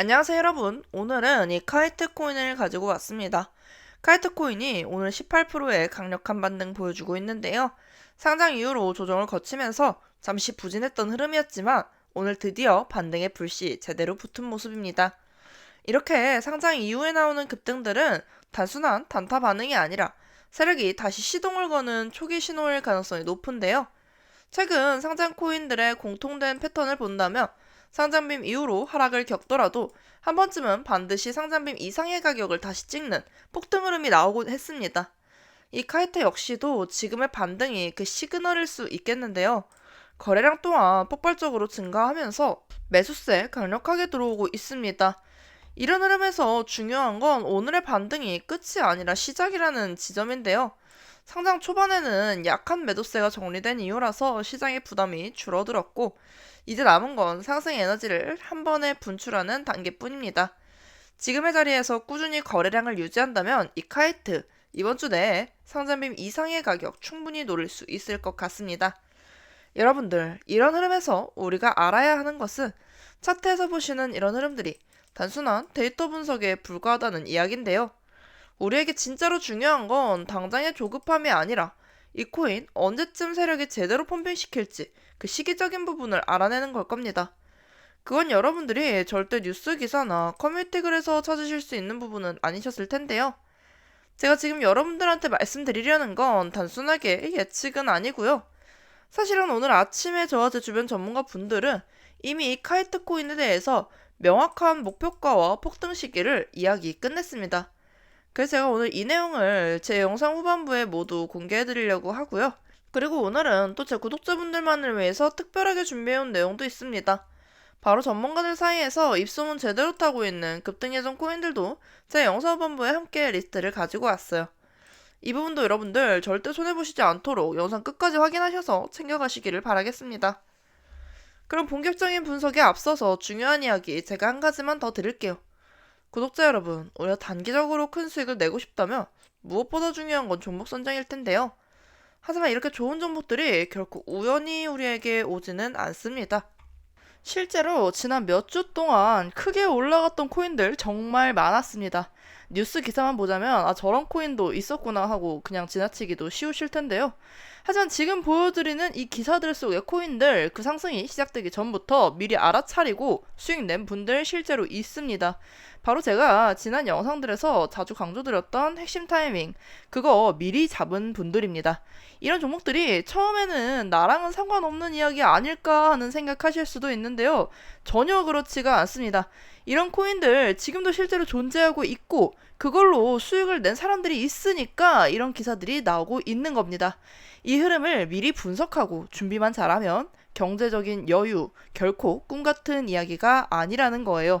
안녕하세요 여러분. 오늘은 이 카이트 코인을 가지고 왔습니다. 카이트 코인이 오늘 18%의 강력한 반등 보여주고 있는데요. 상장 이후로 조정을 거치면서 잠시 부진했던 흐름이었지만 오늘 드디어 반등의 불씨 제대로 붙은 모습입니다. 이렇게 상장 이후에 나오는 급등들은 단순한 단타 반응이 아니라 세력이 다시 시동을 거는 초기 신호일 가능성이 높은데요. 최근 상장 코인들의 공통된 패턴을 본다면 상장빔 이후로 하락을 겪더라도 한 번쯤은 반드시 상장빔 이상의 가격을 다시 찍는 폭등 흐름이 나오곤 했습니다. 이 카이트 역시도 지금의 반등이 그 시그널일 수 있겠는데요. 거래량 또한 폭발적으로 증가하면서 매수세 강력하게 들어오고 있습니다. 이런 흐름에서 중요한 건 오늘의 반등이 끝이 아니라 시작이라는 지점인데요. 상장 초반에는 약한 매도세가 정리된 이유라서 시장의 부담이 줄어들었고 이제 남은 건 상승 에너지를 한 번에 분출하는 단계뿐입니다. 지금의 자리에서 꾸준히 거래량을 유지한다면 이 카이트 이번 주 내에 상장빔 이상의 가격 충분히 노릴 수 있을 것 같습니다. 여러분들 이런 흐름에서 우리가 알아야 하는 것은 차트에서 보시는 이런 흐름들이 단순한 데이터 분석에 불과하다는 이야기인데요. 우리에게 진짜로 중요한 건 당장의 조급함이 아니라 이 코인 언제쯤 세력이 제대로 펌핑시킬지 그 시기적인 부분을 알아내는 걸 겁니다. 그건 여러분들이 절대 뉴스 기사나 커뮤니티 글에서 찾으실 수 있는 부분은 아니셨을 텐데요. 제가 지금 여러분들한테 말씀드리려는 건 단순하게 예측은 아니고요. 사실은 오늘 아침에 저와 제 주변 전문가 분들은 이미 이 카이트 코인에 대해서 명확한 목표가와 폭등 시기를 이야기 끝냈습니다. 그래서 제가 오늘 이 내용을 제 영상 후반부에 모두 공개해 드리려고 하고요. 그리고 오늘은 또 제 구독자분들만을 위해서 특별하게 준비해온 내용도 있습니다. 바로 전문가들 사이에서 입소문 제대로 타고 있는 급등 예정 코인들도 제 영상 후반부에 함께 리스트를 가지고 왔어요. 이 부분도 여러분들 절대 손해보시지 않도록 영상 끝까지 확인하셔서 챙겨가시기를 바라겠습니다. 그럼 본격적인 분석에 앞서서 중요한 이야기 제가 한 가지만 더 드릴게요. 구독자 여러분, 우리가 단기적으로 큰 수익을 내고 싶다면 무엇보다 중요한 건 종목 선정일 텐데요. 하지만 이렇게 좋은 정보들이 결코 우연히 우리에게 오지는 않습니다. 실제로 지난 몇 주 동안 크게 올라갔던 코인들 정말 많았습니다. 뉴스 기사만 보자면 아 저런 코인도 있었구나 하고 그냥 지나치기도 쉬우실 텐데요. 하지만 지금 보여드리는 이 기사들 속의 코인들 그 상승이 시작되기 전부터 미리 알아차리고 수익 낸 분들 실제로 있습니다. 바로 제가 지난 영상들에서 자주 강조드렸던 핵심 타이밍 그거 미리 잡은 분들입니다. 이런 종목들이 처음에는 나랑은 상관없는 이야기 아닐까 하는 생각하실 수도 있는데요. 전혀 그렇지가 않습니다. 이런 코인들 지금도 실제로 존재하고 있고 그걸로 수익을 낸 사람들이 있으니까 이런 기사들이 나오고 있는 겁니다. 이 흐름을 미리 분석하고 준비만 잘하면 경제적인 여유 결코 꿈 같은 이야기가 아니라는 거예요.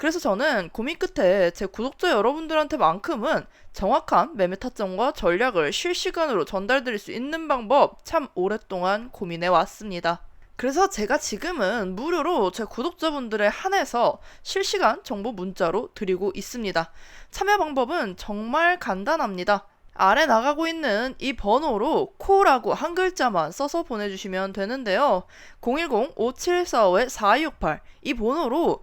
그래서 저는 고민 끝에 제 구독자 여러분들한테만큼은 정확한 매매 타점과 전략을 실시간으로 전달드릴 수 있는 방법 참 오랫동안 고민해 왔습니다. 그래서 제가 지금은 무료로 제 구독자분들에 한해서 실시간 정보 문자로 드리고 있습니다. 참여 방법은 정말 간단합니다. 아래 나가고 있는 이 번호로 코라고 한 글자만 써서 보내주시면 되는데요. 010-5745-4268 이 번호로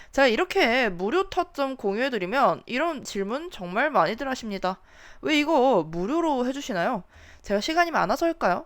제가 이렇게 무료 타점 공유해드리면 이런 질문 정말 많이들 하십니다. 왜 이거 무료로 해주시나요? 제가 시간이 많아서일까요?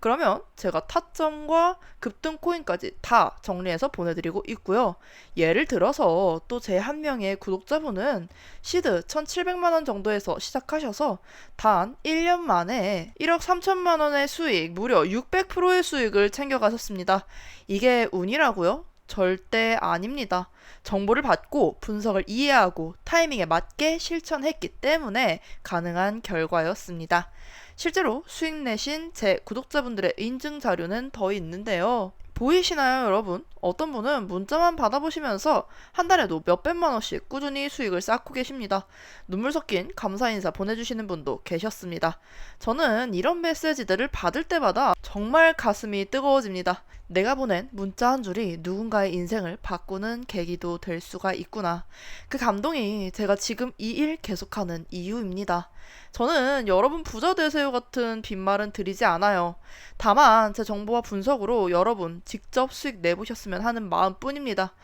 그러면 제가 타점과 급등 코인까지 다 정리해서 보내드리고 있고요. 예를 들어서 또 제 한 명의 구독자분은 시드 1,700만 원 정도에서 시작하셔서 단 1년 만에 1억 3천만 원의 수익, 무려 600%의 수익을 챙겨가셨습니다. 이게 운이라고요? 절대 아닙니다. 정보를 받고 분석을 이해하고 타이밍에 맞게 실천했기 때문에 가능한 결과였습니다. 실제로 수익 내신 제 구독자분들의 인증 자료는 더 있는데요. 보이시나요, 여러분? 어떤 분은 문자만 받아보시면서 한 달에도 몇백만 원씩 꾸준히 수익을 쌓고 계십니다. 눈물 섞인 감사 인사 보내주시는 분도 계셨습니다. 저는 이런 메시지들을 받을 때마다 정말 가슴이 뜨거워집니다. 내가 보낸 문자 한 줄이 누군가의 인생을 바꾸는 계기도 될 수가 있구나. 그 감동이 제가 지금 이 일 계속하는 이유입니다. 저는 여러분 부자 되세요 같은 빈말은 드리지 않아요. 다만 제 정보와 분석으로 여러분 직접 수익 내보셨으면 하는 마음뿐입니다.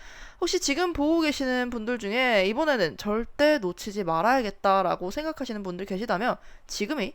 혹시 지금 보고 계시는 분들 중에 이번에는 절대 놓치지 말아야겠다라고 생각하시는 분들 계시다면 지금이